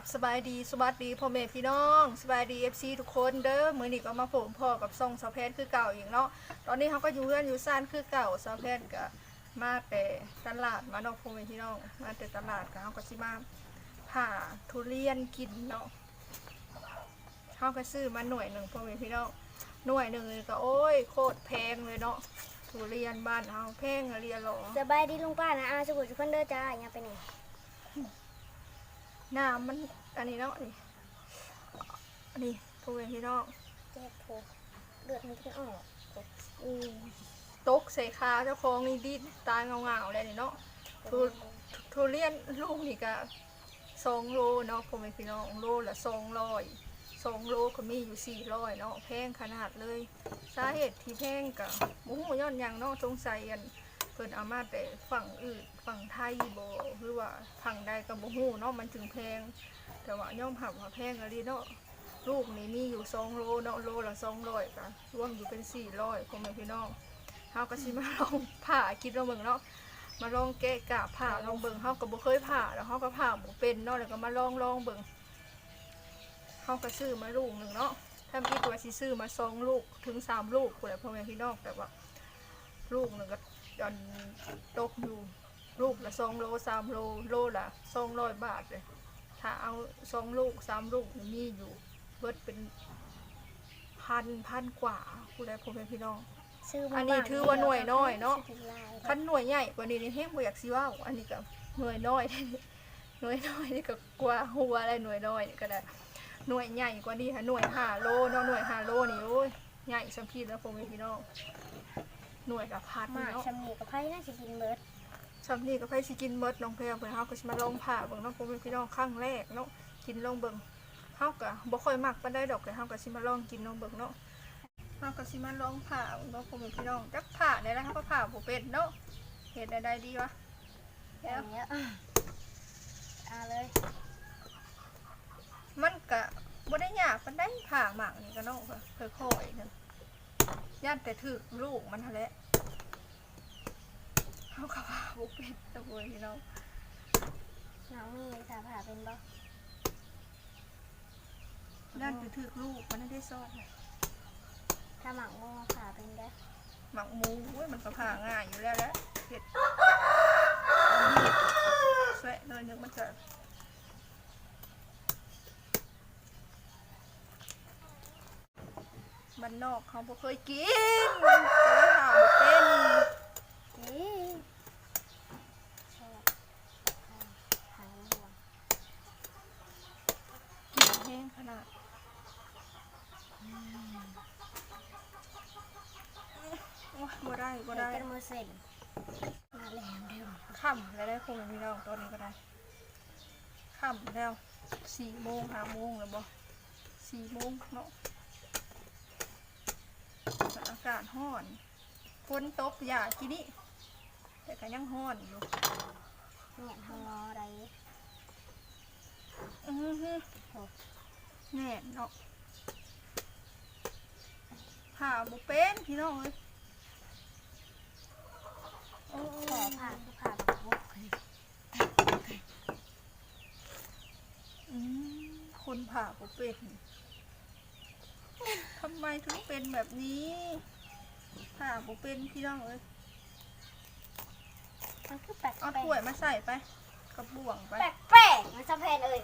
บสบายดีสวัสดีพ่อแม่พี่น้องสบายดีเอฟซีทุกคนเด้อมื้อนี้ก็มาผมพ่อกับซ่องสาวแพทย์คือเก่าอีกเนาะตอนนี้เขาก็อยู่เพื่อนอยู่ซ่านคือเก่าสาวแพทย์ก็มาแต่ตลาดมาเนาะพ่อแม่พี่น้องมาแต่ตลาดก็เขาก็สิมาผ่าทุเรียนกินเนาะเขาก็ซื้อมาหน่วยหนึ่งพ่อแม่พี่น้องหน่วยหนึ่งก็โอ้ยโคตรแพงเลยเนาะทุเรียนบ้านเฮาแพงอะเรียนหรอสบายดีลุงป้านะอาสุขุสุขคนเด้อจ้าอย่าไปไหน น้ำมันอันนี้เนาะนี่อันนี้พ่อแม่พี่น้องเจ็บโผเลือดมันขึ้นออกโอ้ตกใส่ขาเจ้าของนี่ดินตายเงาๆเลยนี่เนาะทุทุเรียนลูกนี่ก็สองโลเนาะพ่อแม่พี่น้องโลละสองร้อยสองโลก็มีอยู่สี่ร้อยเนาะแพงขนาดเลย สาเหตุที่แพงกับมู้ย้อนหยังเนาะสงสัยอัน เพิ่นเอามาแต่ฝั่งอื่นฝั่งไทยบหรือว่าฝั่งใดก็บ่ฮู้เนาะมันถึงแพง แต่ว่าย่อมหับว่าแพงอะไรเนาะลูกนี่มีอยู่สองโลเนาะโลละสองร้อยก็รวมอยู่เป็นสี่ร้อยพ่อแม่พี่น้องเฮาก็สิมาลองผ่าคิดลองเบิ่งเนาะมาลองแกะกะผ่าลองเบิ่งเฮาก็บ่เคยผ่าแล้วเฮาก็ผ่าบ่เป็นเนาะแล้วก็มาลองลองเบิ่งเฮาก็ซื้อมาลูกหนึ่งเนาะถ้ามีตัวสิซื้อมาสองลูกถึงสามลูกพุ่นแหละพ่อแม่พี่น้องแต่ว่าลูกหนึ่งก็ ยันตกอยู่ลูกละสองโลสามโลโลละสองร้อยบาทเลย ถ้าเอาสองลูกสามลูกนี่มีอยู่ เบิดเป็นพันพันกว่าผู้ใดพ่อแม่พี่น้อง ซื้ออัมานนี้ถือว่าหน่วยน้อยเนาะซื้อลายคันหน่วยใหญ่กว่านี้นี่เฮงบ่อยากสิเว้าอันนี้ก็หน่วยน้อย หน่วยน้อยนี่ก็กว่าหัวอะไรหน่วยน้อยนี่ก็ได้หน่วยใหญ่กว่านี้ค่ะหน่วยห้าโลเนาะหน่วยห้าโลนี่โอ้ยใหญ่สัมพีแล้วพ่อแม่พี่น้อง หน่วยละพันหมากเนาะชำนีกับไผ่น่าจะกินเบิดสัมพีก็ไปสิกินเบิดน้องแพรเพิ่นเฮาก็สิมาลองผ่าเบิ่งเนาะพ่อแม่พี่น้องครั้งแรกเนาะกินลองเบิ่งเฮาก็บ่ค่อยมักปานใดดอกแต่เฮาก็สิมาลองกินลองเบิ่งเนาะเฮาก็สิมาลองผ่าเบิ่งเนาะพ่อแม่พี่น้องจักผ่าได้แล้วเฮาก็ผ่าบ่เป็นเนาะเฮ็ดได้ได้ดีวะอแล้วย่างเงี้ยเอาเลยมันก็บ่ได้ยากปานใดผ่าหมากนี่ก็เนาะค่อยๆนึง ย่านแต่ถึกลูกมันหั่นแหละเฮาก็ผ่าบ่เป็นตะโวยพี่น้องน้องมีสาผ่าเป็นบ่ย่านแต่ถึกลูกมันได้ซอดถ้าหมักโม่ผ่าเป็นได้อหมักหมูอุ้ยมันก็ผ่าง่ายอยู่แล้วแหละเฮ็ดเอามีดแสะหน่อยนึงมันจะานนอกเขาบ่เคยกินมันก็เลยผ่าบ่เป็นนี่แช่หางหัวกินแห้งขนาดโอ้ยบ่ได้บ่ได้เป็นมือเส้นมาแล้วเร็วค่ำแล้วได้คงพี่น้องตอนนี้ก็ได้ค่ำแล้วสี่โมงห้าโมงแล้วบ่สี่โมงเนาะแต่ อากาศร้อนฝนตกอย่ากินนี่แต่ก็ยังร้อนอยู่เนี่ยทางงออะไรอือฮึแน่นเนาะผ่าบุเป็นพี่น้องเอ้ยโอ้ขอผ่าคือผ่าแบบบุกอืมคนผ่าบุเป็นทำไมถึงเป็นแบบนี้ผ่าบุเป็นพี่น้องเอ้ยมันคือแปลกเอาแปลถ้วยกมาใส่ไปกระบ่วงไป แปลกแปลกมันจะแพนเอ้ย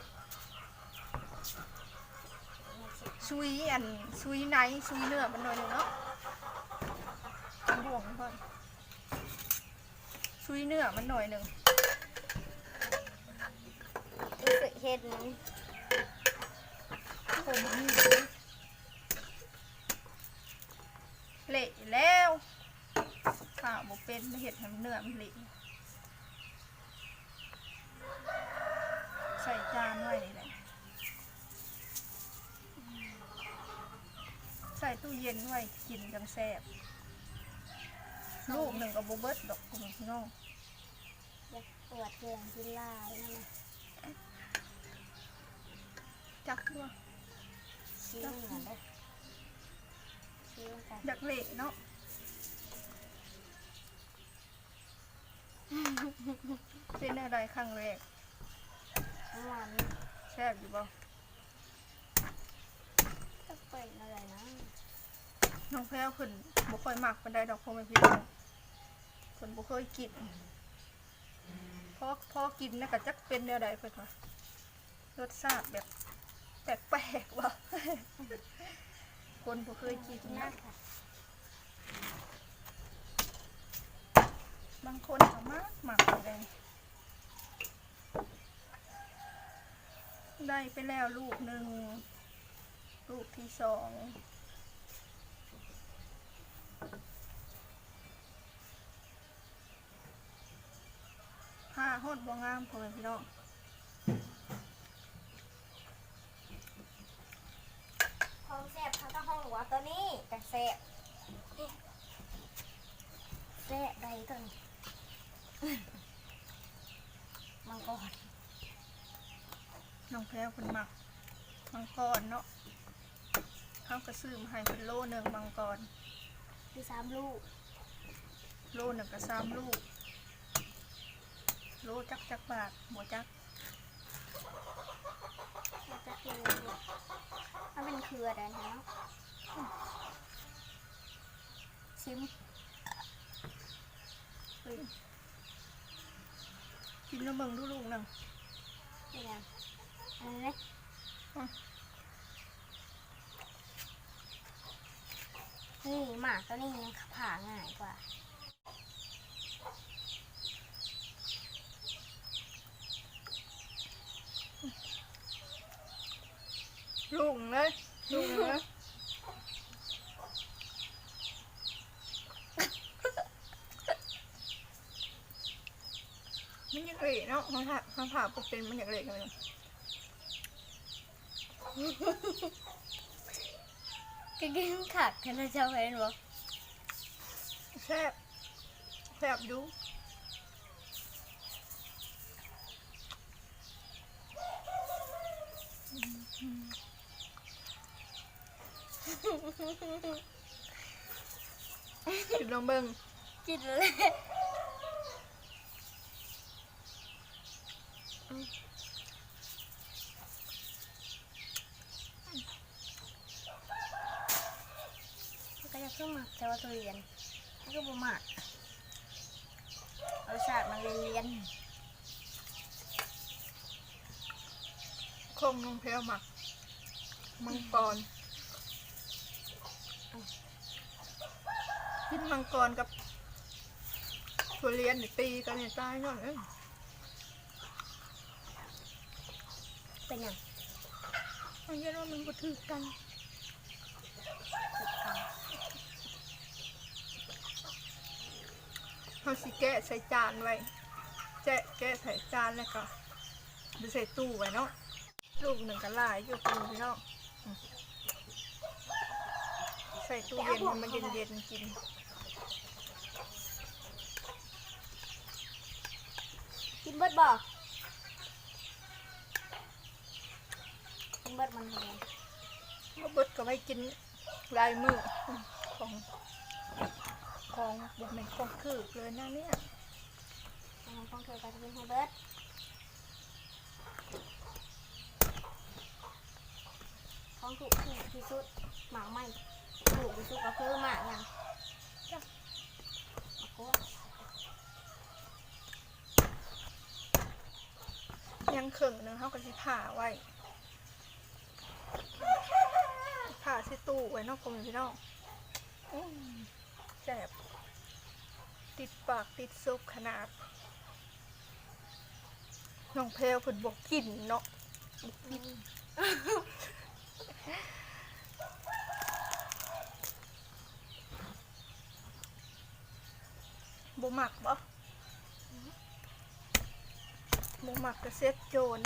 ซุยอันซุยไหนซุยเนื้อมันหน่อยหนึงเนาะกระบ่วงก่อนซุยเนื้อมันหน่อยหนึ่งรู้สึกเห็นผมนี่เละอยู่แล้วข้าวบุ เป็นไม่เห็ดให้มันเนื้อมันเละใส่จานไว้นี่แหละใส่ตู้เย็นไว้กินจังแซ่บลูกหนึ่งกับโบเบิร์ตดอกคุณพี่น้องอยากปวดเรื่องกินลายนั่นนะจักตัวชี้เหมือนเลยชี้ลงไปจักเละเนาะ เป็นอะไรครั้งแรกเมื่อวานสแซ่บอยู่บ่จะเป็นอะไรนะน้องแพรวเพิ่นบ่ค่อยมักปานใดดอกพ่อแม่พี่น้องเพิ่นบ่เคยกินพอพอกินนะก็จักเป็นแนวใดเพิ่นว่ารสชาติแบบแปลกๆว่ะคนบ่เคยกินน่านะ ค่ะ บางคนก็มากมักเลยได้ไปแล้วลูกหนึ่ง ลูกที่สองห้าฮอดบ่งามพ่อพี่น้องห้องแซ่บเขาก็ห้องหัวตัวนี้แต่แซ่บแซ่บใดตัวนี้ มังกรน้องแพรวเพิ่นมัก มังกรเนาะเขาก็ซื้อมาให้เป็นโลหนึ่งมังกร มีสามลูก โลหนึ่งก็สามลูก โลจักจักบาทหมจักแล้วจะคือมันเป็นเครืออะไรนะชิม กินแล้วเบิ่งดูลูกหนึ่งนี่ไงอันนี้นี่หมากตัวนี้ยังผ่าง่ายกว่าลูกหนึ่งเลยลูกหนึ่งเลย มันอยากเละเนาะมันผ่ามันผ่าปุ๊บเป็นมันอยากเละกันเลยก็กินขัดกันนะเจ้าเห็นบ่แซ่บแซ่บดูกินลองเบิ่งกินเลย ก็จะขึ้นมาแต่ว่าตัวเรียนมันก็บ่มากรสชาติมันเรียนเรียนคงน้องเพลหมักมังกรกินมังกรกับทุเรียนนี่ตีกันเนี่ยตายเนาะเอ้ย เป็นอย่างมันยันว่ามันบ่ถือกันติดกันเขาสิแกะใส่จานไว้แจะแกะใส่จานแล้วก็ไปใส่ตู้ไว้เนาะลูกหนึ่งก็หลายอยู่ตู้พี่น้องอืมใส่ตู้เย็นให้มันเย็นๆกินกินเบิดบ่กิ เบิดมันเรียนมาเบิดก็ไว้กินลายมือของของบุกเมนของคือเลยนะเนี่ยอันนั้นของเธอก็จะเป็นให้เบิดของถูกที่ที่สุดหมากไม่ถูกที่สุดก็คือหมากอย่างหมากกล้วยยังเข่งหนึงเขาก็สิผ่าไว้ผ่า ใส่ตู้ไว้นอกกรงพี่น้องอืมแสบติดปากติดซุปขนาดน้องเพลวเพิ่นบอกกินเนาะบ่กินบ่หมักบ่บ่หมักกระเซ็ดโจร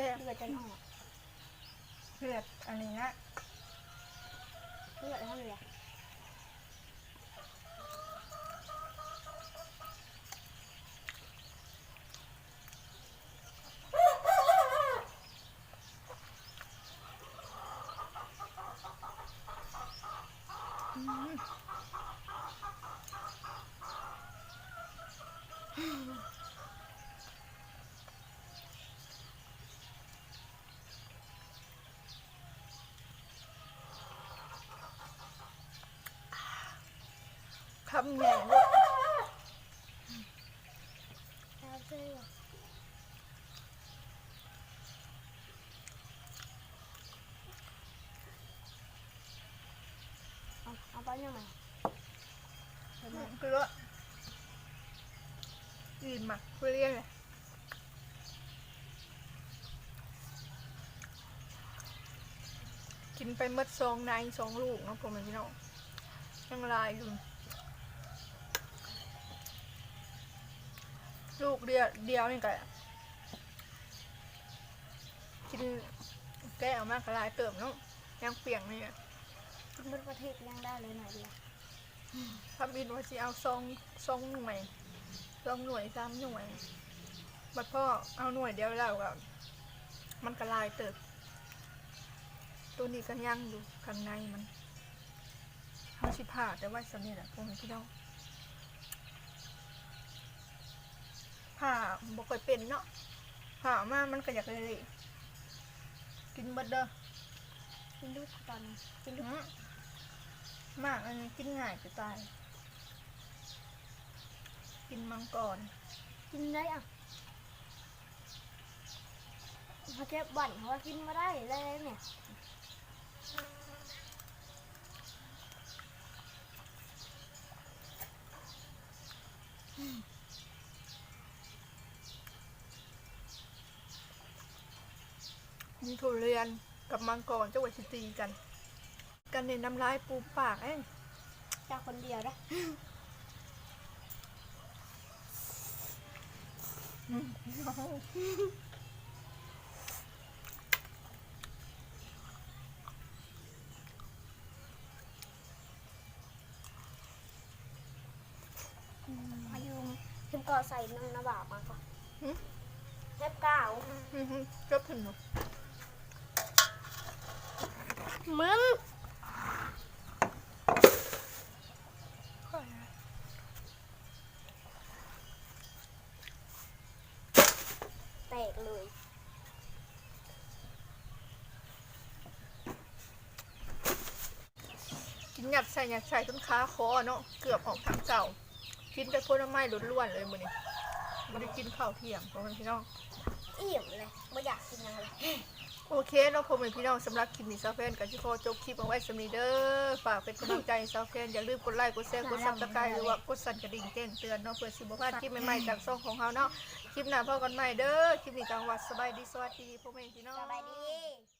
เพื่อจะออกเพื่ออันนี้นะ เลือดเท่าไหร่ อืมคำใหญ่เลยแล้วเสื้อาเอาไปยังไงเดี๋ยวมาคือว่าดีมาคุเรียนเลยกินไปหมดสองในสองลูกเนาะผมพี่น้องยังลายอยู่ ลูกเดียวเดียวนี่ก็กินแก้วมากกระลายเติมเนาะยังเปียกนี่กินบนประเทศยังได้เลยหน่อยเดียวทำอินว่าสิเอาซองซองหน่วยซองหน่วยสามหน่วยบัดพ่อเอาหน่วยเดียวแล้วก็มันกระลายเติบตัวนี้ก็ยังอยู่ข้างในมันเขาสิผ่าแต่ว่าสำเร็จอะพวกพี่น้อง ผ่าบอกเคยเป็นเนาะผ่ามามันก็อยากเลยกินเบัดเด้อกินดูตอนกินดูอื้อมากอันนี้กินง่ายจะตาย กินมังกรกินได้อะเขาเจ็บบั่นเขาว่ากินมาได้เลยเนี่ย มีทุเรียนกับมังกรเจ้าวัชิตีกัน กันในน้ำลายปูปากเอ้ยจากคนเดียวนะอายุเทมก็ใส่น้ำน้ำบาปมาก่อนเทปเก้าอื้อหือเก็ถึงเนาะ มึงแตกเลยกินหยัดใส่หยัดใส่ต้นขาคอเนาะเกือบออกทางเก่ากินแต่ผลไม้ล้วนๆเลยมื้อนี้ไม่ได้กินข้าวเที่ยงของพี่น้องอิ่มเลยไม่อยากกินอะไร โอเคเนาะผมเป็นพี่น้องสำหรับคลิปนี้ซาเฟนกับที่ขอจบคลิปเอาไว้สำนีเด้อฝากเป็นกำลังใจซาเฟนอย่าลืมกดไลค์กดแชร์กดซับสไครต์หรือว่ากดสั่นกระดิ่งแจ้งเตือนเนาะเพื่อสิบพลาดคลิปใหม่ๆจากช่องของเราเนาะคลิปหน้าพบกันใหม่เด้อคลิปนี้จังหวัดสบายดีสวัสดีพ่อแม่พี่น้อง สบายดี